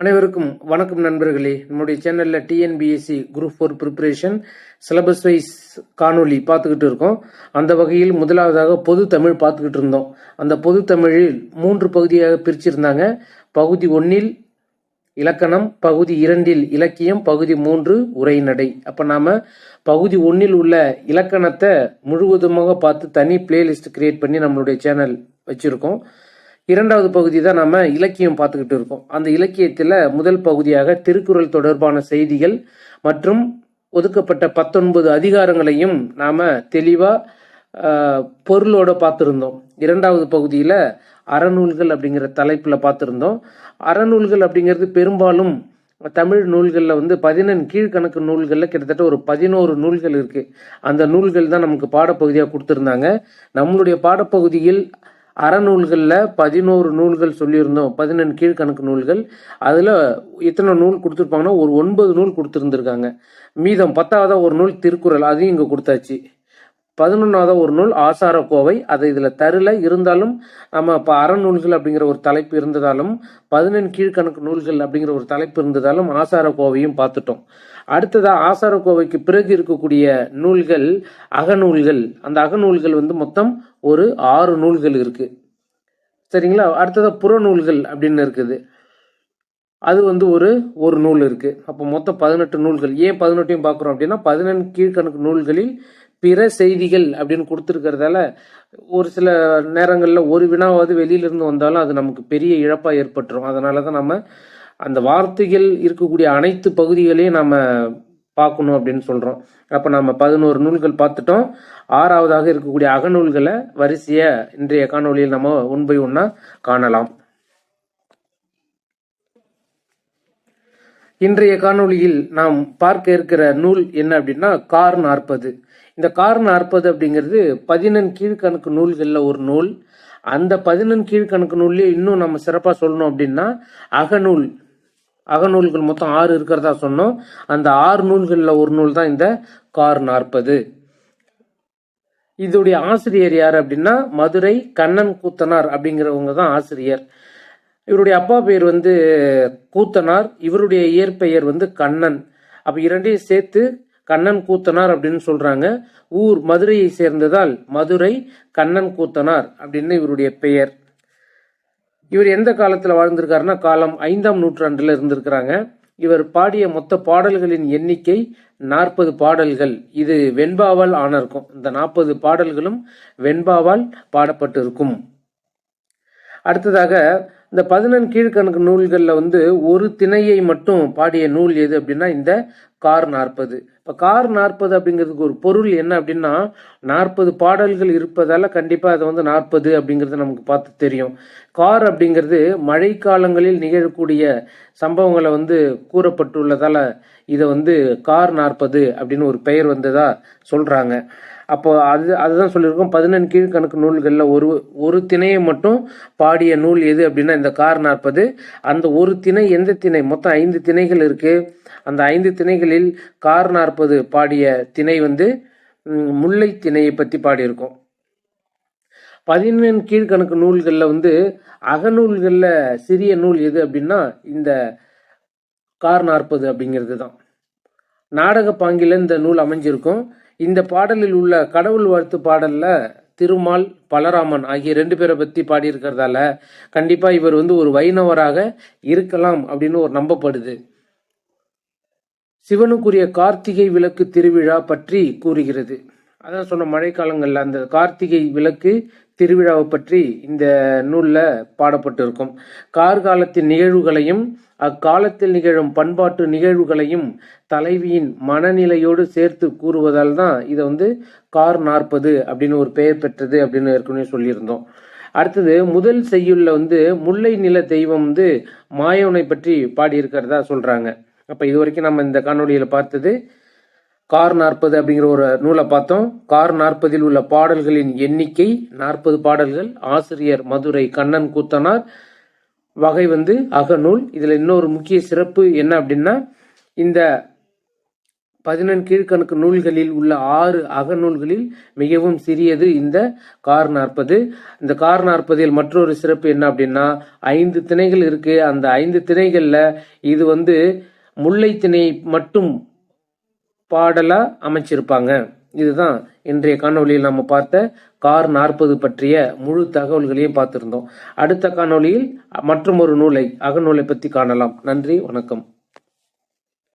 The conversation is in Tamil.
அனைவருக்கும் வணக்கம் நண்பர்களே. நம்முடைய சேனல்ல TNPSC group four preparation syllabus wise காணொளி பார்த்துக்கிட்டு இருக்கோம். அந்த வகையில் முதலாவதாக பொது தமிழ் பார்த்துக்கிட்டு இருந்தோம். அந்த பொது தமிழில் மூன்று பகுதியாக பிரிச்சிருந்தாங்க. பகுதி ஒன்னில் இலக்கணம் பகுதி இரண்டில் இலக்கியம் பகுதி மூன்று உரைநடை. அப்ப நாம பகுதி ஒன்னில் உள்ள இலக்கணத்தை முழுவதுமாக பார்த்து தனி பிளேலிஸ்ட் கிரியேட் பண்ணி நம்மளுடைய சேனல் வச்சிருக்கோம். இரண்டாவது பகுதி தான் நம்ம இலக்கியம் பார்த்துக்கிட்டு இருக்கோம். அந்த இலக்கியத்தில் முதல் பகுதியாக திருக்குறள் தொடர்பான செய்திகள் மற்றும் ஒதுக்கப்பட்ட பத்தொன்பது அதிகாரங்களையும் நாம் தெளிவாக பொருளோட பார்த்துருந்தோம். இரண்டாவது பகுதியில் அறநூல்கள் அப்படிங்கிற தலைப்பில் பார்த்துருந்தோம். அறநூல்கள் அப்படிங்கிறது பெரும்பாலும் தமிழ் நூல்களில் வந்து பதினெண் கீழ்கணக்கு நூல்களில் கிட்டத்தட்ட ஒரு பதினோரு நூல்கள் இருக்குது அந்த நூல்கள் தான் நமக்கு பாடப்பகுதியாக கொடுத்துருந்தாங்க. நம்மளுடைய பாடப்பகுதியில் அறநூல்களில் பதினோரு நூல்கள் சொல்லியிருந்தோம். பதினெண் கீழ்கணக்கு நூல்கள். அதில் எத்தனை நூல் கொடுத்துருப்பாங்கன்னா ஒரு ஒன்பது நூல் கொடுத்துருந்துருக்காங்க. மீதம் பத்தாவதாக ஒரு நூல் திருக்குறள் அதையும் இங்கே கொடுத்தாச்சு. பதினொன்றாவது ஒரு நூல் ஆசார கோவை அதை இதில் தரல இருந்தாலும் நம்ம இப்போ அறநூல்கள் அப்படிங்கிற ஒரு தலைப்பு இருந்ததாலும் பதினெண் கீழ்கணக்கு நூல்கள் அப்படிங்கிற ஒரு தலைப்பு இருந்ததாலும் ஆசார கோவையும் பார்த்துட்டோம். அடுத்ததாக ஆசார கோவைக்கு பிறகு இருக்கக்கூடிய நூல்கள் அகநூல்கள். அந்த அகநூல்கள் வந்து மொத்தம் ஒரு ஆறு நூல்கள் இருக்கு. சரிங்களா? அடுத்ததாக புறநூல்கள் அப்படின்னு இருக்குது. அது வந்து ஒரு ஒரு நூல் இருக்கு. அப்போ மொத்தம் பதினெட்டு நூல்கள். ஏன் பதினெட்டையும் பார்க்குறோம் அப்படின்னா பதினெண் கீழ்கணக்கு நூல்களில் பிற செய்திகள் அப்படின்னு கொடுத்துருக்கறதால ஒரு சில நேரங்களில் ஒரு வினாவாவது வெளியிலிருந்து வந்தாலும் அது நமக்கு பெரிய இழப்பாக ஏற்பட்டுரும். அதனால தான் நம்ம அந்த வார்த்தைகள் இருக்கக்கூடிய அனைத்து பகுதிகளையும் நம்ம பார்க்கணும் அப்படின்னு சொல்கிறோம் அப்போ நம்ம பதினோரு நூல்கள் பார்த்துட்டோம். ஆறாவதாக இருக்கக்கூடிய அகநூல்களை வரிசையை இன்றைய காணொளியில் நம்ம ஒன் பை காணலாம். இன்றைய காணொளியில் நாம் பார்க்க இருக்கிற நூல் என்ன அப்படின்னா கார் நாற்பது. இந்த கார் நாற்பது அப்படிங்கிறது பதினெண் கீழ்கணக்கு நூல்களில் ஒரு நூல். அந்த பதினெண் கீழ்கணக்கு நூல்லே இன்னும் நம்ம சிறப்பாக சொல்லணும் அப்படின்னா அகநூல் அகநூல்கள் மொத்தம் ஆறு இருக்கிறதா சொன்னோம். அந்த ஆறு நூல்களில் ஒரு நூல் தான் இந்த கார் நாற்பது. இதோடைய ஆசிரியர் யார் அப்படின்னா மதுரை கண்ணன் கூத்தனார் அப்படிங்கிறவங்க தான் ஆசிரியர். இவருடைய அப்பா பெயர் வந்து கூத்தனார் இவருடைய இயற்பெயர் வந்து கண்ணன். அப்ப இரண்டையும் சேர்த்து கண்ணன் கூத்தனார் அப்படின்னு சொல்றாங்க. ஊர் மதுரையை சேர்ந்ததால் மதுரை கண்ணன் கூத்தனார் அப்படின்னு இவருடைய பெயர். இவர் எந்த காலத்துல வாழ்ந்திருக்காருன்னா காலம் ஐந்தாம் நூற்றாண்டுல இருந்திருக்கிறாங்க. இவர் பாடிய மொத்த பாடல்களின் எண்ணிக்கை நாற்பது பாடல்கள். இது வெண்பாவால் ஆனருக்கும். இந்த நாற்பது பாடல்களும் வெண்பாவால் பாடப்பட்டு இருக்கும் அடுத்ததாக இந்த பதினெண் கீழ்கணக்கு நூல்களில் வந்து ஒரு திணையை மட்டும் பாடிய நூல் எது அப்படின்னா இந்த கார் நாற்பது. இப்போ கார் நாற்பது அப்படிங்கிறதுக்கு ஒரு பொருள் என்ன அப்படின்னா நாற்பது பாடல்கள் இருப்பதால் கண்டிப்பாக அதை வந்து நாற்பது அப்படிங்கிறது நமக்கு பார்த்து தெரியும். கார் அப்படிங்கிறது மழைக்காலங்களில் நிகழக்கூடிய சம்பவங்களை வந்து கூறப்பட்டுள்ளதால் இதை வந்து கார் நாற்பது அப்படின்னு ஒரு பெயர் வந்ததாக சொல்கிறாங்க அப்போ அது அதுதான் சொல்லியிருக்கோம். பதினெண் கீழ்கணக்கு நூல்களில் ஒரு ஒரு திணையை மட்டும் பாடிய நூல் எது அப்படின்னா இந்த கார் நாற்பது. அந்த ஒரு திணை எந்த திணை? மொத்தம் ஐந்து திணைகள் இருக்குது அந்த ஐந்து திணைகளில் கார் நாற்பது பாடிய திணை வந்து முல்லை திணையை பற்றி பாடியிருக்கோம். பதினெண் கீழ்கணக்கு நூல்களில் வந்து அகநூல்களில் சிறிய நூல் எது அப்படின்னா இந்த கார் நாற்பது அப்படிங்கிறது தான் நாடக பாங்கில இந்த நூல் அமைஞ்சிருக்கும். இந்த பாடலில் உள்ள கடவுள் வாழ்த்து பாடல்ல திருமால் பலராமன் ஆகிய ரெண்டு பேரை பத்தி பாடியிருக்கிறதால கண்டிப்பா இவர் வந்து ஒரு வைணவராக இருக்கலாம் அப்படின்னு ஒரு நம்பப்படுது. சிவனுக்குரிய கார்த்திகை விளக்கு திருவிழா பற்றி கூறுகிறது. அதான் சொன்ன மழைக்காலங்களில் அந்த கார்த்திகை விளக்கு திருவிழாவை பற்றி இந்த நூலில் பாடப்பட்டிருக்கும். கார்காலத்தின் நிகழ்வுகளையும் அக்காலத்தில் நிகழும் பண்பாட்டு நிகழ்வுகளையும் தலைவியின் மனநிலையோடு சேர்த்து கூறுவதால் தான் இதை வந்து கார் நாற்பது அப்படின்னு ஒரு பெயர் பெற்றது அப்படின்னு ஏற்கனவே சொல்லியிருந்தோம். அடுத்தது முதல் செய்யுள்ள வந்து முல்லை நில தெய்வம் வந்து மாயவனை பற்றி பாடியிருக்கிறதா சொல்கிறாங்க அப்போ இது வரைக்கும் நம்ம இந்த காணொலியில் பார்த்தது கார் நாற்பது அப்படிங்கிற ஒரு நூலை பார்த்தோம். கார் நாற்பதில் உள்ள பாடல்களின் எண்ணிக்கை நாற்பது பாடல்கள் ஆசிரியர் மதுரை கண்ணன் கூத்தனார் வகை வந்து அகநூல். இதில் இன்னொரு முக்கிய சிறப்பு என்ன அப்படின்னா இந்த பதினெண் கீழ்கணக்கு நூல்களில் உள்ள ஆறு அகநூல்களில் மிகவும் சிறியது இந்த கார் நாற்பது. இந்த கார் நாற்பதில் மற்றொரு சிறப்பு என்ன அப்படின்னா ஐந்து திணைகள் இருக்கு. அந்த ஐந்து திணைகளில் இது வந்து முல்லைத்திணை மட்டும் பாடலா அமைச்சிருப்பாங்க. இதுதான் இன்றைய காணொலியில் நம்ம பார்த்த கார் நாற்பது பற்றிய முழு தகவல்களையும் பார்த்திருந்தோம். அடுத்த காணொளியில் மற்றும் ஒரு நூலை அகநூலை பற்றி காணலாம். நன்றி வணக்கம்.